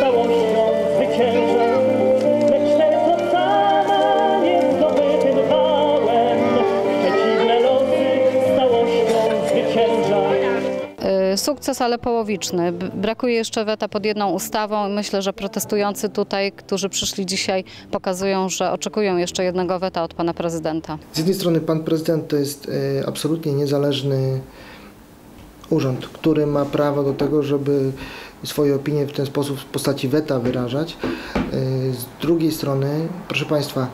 całością zwycięża, lecz serce sama nie zdobytym wałem. Przeciwne losy z całością zwycięża. Y, Sukces, ale połowiczny. Brakuje jeszcze weta pod jedną ustawą. Myślę, że protestujący tutaj, którzy przyszli dzisiaj, pokazują, że oczekują jeszcze jednego weta od pana prezydenta. Z jednej strony pan prezydent to jest e, absolutnie niezależny urząd, który ma prawo do tego, żeby swoje opinie w ten sposób w postaci weta wyrażać. E, Z drugiej strony, proszę państwa,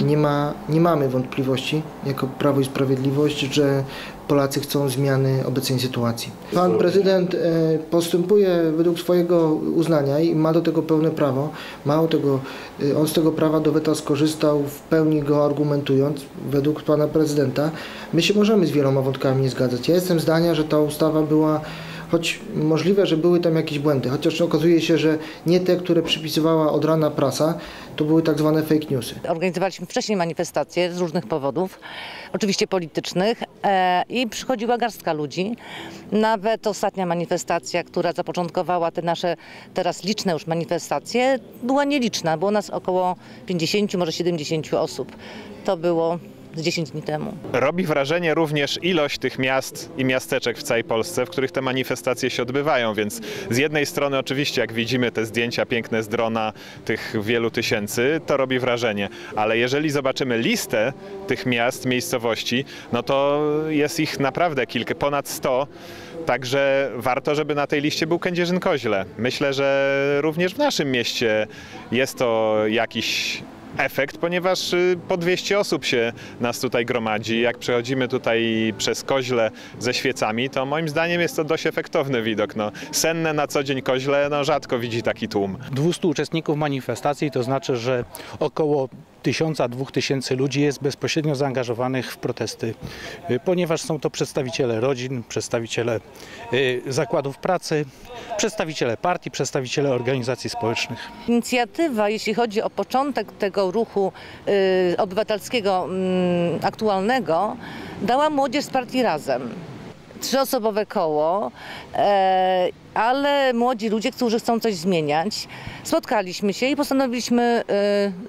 nie, ma, nie mamy wątpliwości jako Prawo i Sprawiedliwość, że Polacy chcą zmiany obecnej sytuacji. Pan prezydent e, postępuje według swojego uznania i ma do tego pełne prawo. Mało tego, e, on z tego prawa do weta skorzystał w pełni go argumentując według pana prezydenta. My się możemy z wieloma wątkami nie zgadzać. Ja jestem zdania, że ta ustawa była choć możliwe, że były tam jakieś błędy, chociaż okazuje się, że nie te, które przypisywała od rana prasa, to były tak zwane fake newsy. Organizowaliśmy wcześniej manifestacje z różnych powodów, oczywiście politycznych e, i przychodziła garstka ludzi. Nawet ostatnia manifestacja, która zapoczątkowała te nasze teraz liczne już manifestacje, była nieliczna. Było nas około 50, może 70 osób. To było z 10 dni temu. Robi wrażenie również ilość tych miast i miasteczek w całej Polsce, w których te manifestacje się odbywają, więc z jednej strony oczywiście jak widzimy te zdjęcia piękne z drona tych wielu tysięcy, to robi wrażenie, ale jeżeli zobaczymy listę tych miast, miejscowości, no to jest ich naprawdę kilka, ponad 100. Także warto, żeby na tej liście był Kędzierzyn-Koźle. Myślę, że również w naszym mieście jest to jakiś efekt, ponieważ y, po 200 osób się nas tutaj gromadzi. Jak przechodzimy tutaj przez koźle ze świecami, to moim zdaniem jest to dość efektowny widok. No, senne na co dzień koźle no, rzadko widzi taki tłum. 200 uczestników manifestacji, to znaczy, że około 1000-2000 ludzi jest bezpośrednio zaangażowanych w protesty, y, ponieważ są to przedstawiciele rodzin, przedstawiciele y, zakładów pracy, przedstawiciele partii, przedstawiciele organizacji społecznych. Inicjatywa, jeśli chodzi o początek tego ruchu y, obywatelskiego mm, aktualnego, dała młodzież z partii Razem. Trzyosobowe koło, e, ale młodzi ludzie, którzy chcą coś zmieniać, spotkaliśmy się i postanowiliśmy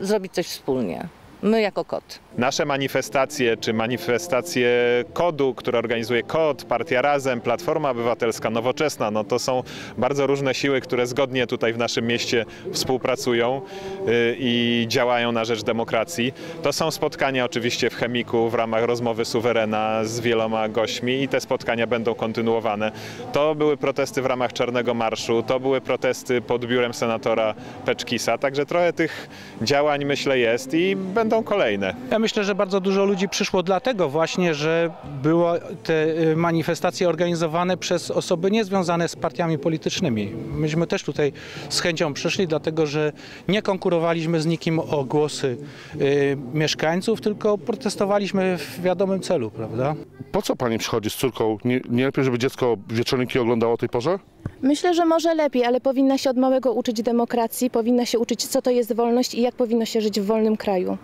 y, zrobić coś wspólnie. My jako KOT. Nasze manifestacje, czy manifestacje KODU, które organizuje KOD, Partia Razem, Platforma Obywatelska, Nowoczesna, no to są bardzo różne siły, które zgodnie tutaj w naszym mieście współpracują y, i działają na rzecz demokracji. To są spotkania oczywiście w Chemiku w ramach rozmowy suwerena z wieloma gośćmi i te spotkania będą kontynuowane. To były protesty w ramach Czarnego Marszu, to były protesty pod biurem senatora Peczkisa, także trochę tych działań myślę jest i będą kolejne. Ja myślę, że bardzo dużo ludzi przyszło dlatego właśnie, że były te y, manifestacje organizowane przez osoby niezwiązane z partiami politycznymi. Myśmy też tutaj z chęcią przyszli, dlatego że nie konkurowaliśmy z nikim o głosy y, mieszkańców, tylko protestowaliśmy w wiadomym celu, prawda? Po co pani przychodzi z córką? Nie, nie lepiej, żeby dziecko wieczorniki oglądało o tej porze? Myślę, że może lepiej, ale powinna się od małego uczyć demokracji, powinna się uczyć, co to jest wolność i jak powinno się żyć w wolnym kraju.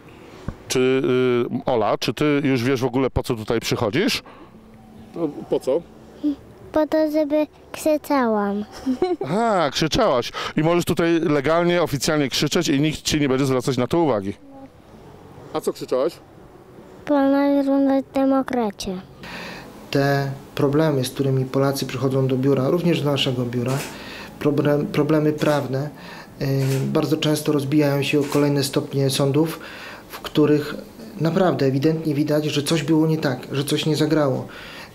Czy y, Ola, czy ty już wiesz w ogóle po co tutaj przychodzisz? Po co? Po to, żeby krzyczałam. A, krzyczałaś. I możesz tutaj legalnie, oficjalnie krzyczeć i nikt ci nie będzie zwracać na to uwagi. A co krzyczałaś? Planuję demokrację. te problemy, z którymi Polacy przychodzą do biura, również do naszego biura, problem, problemy prawne, y, bardzo często rozbijają się o kolejne stopnie sądów, w których naprawdę ewidentnie widać, że coś było nie tak, że coś nie zagrało,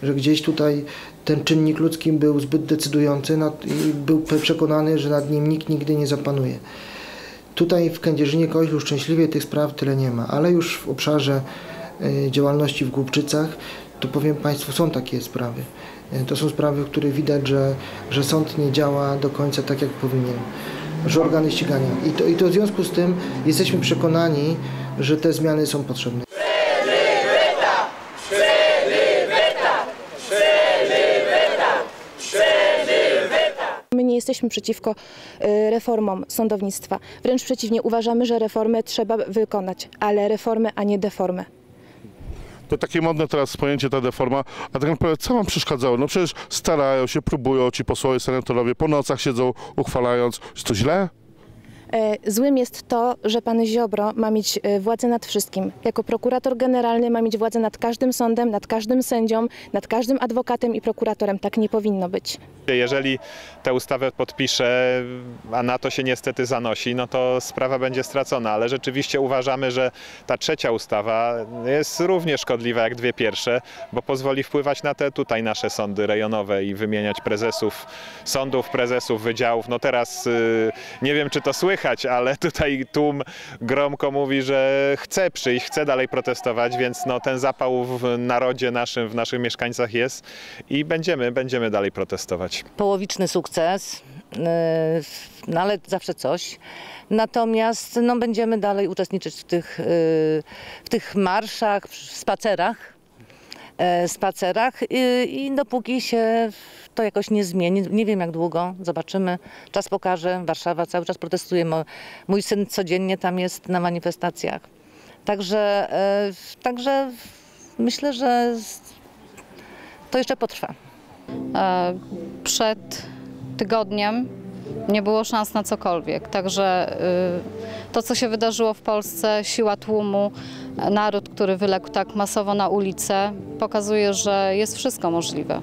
że gdzieś tutaj ten czynnik ludzki był zbyt decydujący nad, i był przekonany, że nad nim nikt nigdy nie zapanuje. Tutaj w Kędzierzynie Koźlu szczęśliwie tych spraw tyle nie ma, ale już w obszarze y, działalności w Głubczycach, to powiem Państwu, są takie sprawy. Y, To są sprawy, w których widać, że, że sąd nie działa do końca tak, jak powinien, że organy ścigania. I to, I to w związku z tym jesteśmy przekonani, że te zmiany są potrzebne. My nie jesteśmy przeciwko y, reformom sądownictwa. Wręcz przeciwnie, uważamy, że reformę trzeba wykonać, ale reformę, a nie deformę. To takie modne teraz pojęcie, ta deforma, a tak naprawdę co wam przeszkadzało? No przecież starają się, próbują ci posłowie, senatorowie, po nocach siedzą uchwalając. Jest to źle? E, Złym jest to, że pan Ziobro ma mieć e, władzę nad wszystkim. Jako prokurator generalny ma mieć władzę nad każdym sądem, nad każdym sędzią, nad każdym adwokatem i prokuratorem. Tak nie powinno być. Jeżeli tę ustawę podpisze, a na to się niestety zanosi, no to sprawa będzie stracona. Ale rzeczywiście uważamy, że ta trzecia ustawa jest równie szkodliwa jak dwie pierwsze, bo pozwoli wpływać na te tutaj nasze sądy rejonowe i wymieniać prezesów sądów, prezesów wydziałów. No teraz y, nie wiem, czy to słychać, ale tutaj tłum gromko mówi, że chce przyjść, chce dalej protestować, więc no ten zapał w narodzie naszym, w naszych mieszkańcach jest i będziemy, będziemy dalej protestować. Połowiczny sukces, yy, no ale zawsze coś. Natomiast no, będziemy dalej uczestniczyć w tych, yy, w tych marszach, w spacerach. E, spacerach i, i dopóki się to jakoś nie zmieni, nie wiem jak długo, zobaczymy, czas pokaże, Warszawa cały czas protestuje, mój syn codziennie tam jest na manifestacjach. Także, e, także myślę, że to jeszcze potrwa. E, Przed tygodniem nie było szans na cokolwiek. Także y, to, co się wydarzyło w Polsce, siła tłumu, naród, który wyległ tak masowo na ulicę, pokazuje, że jest wszystko możliwe.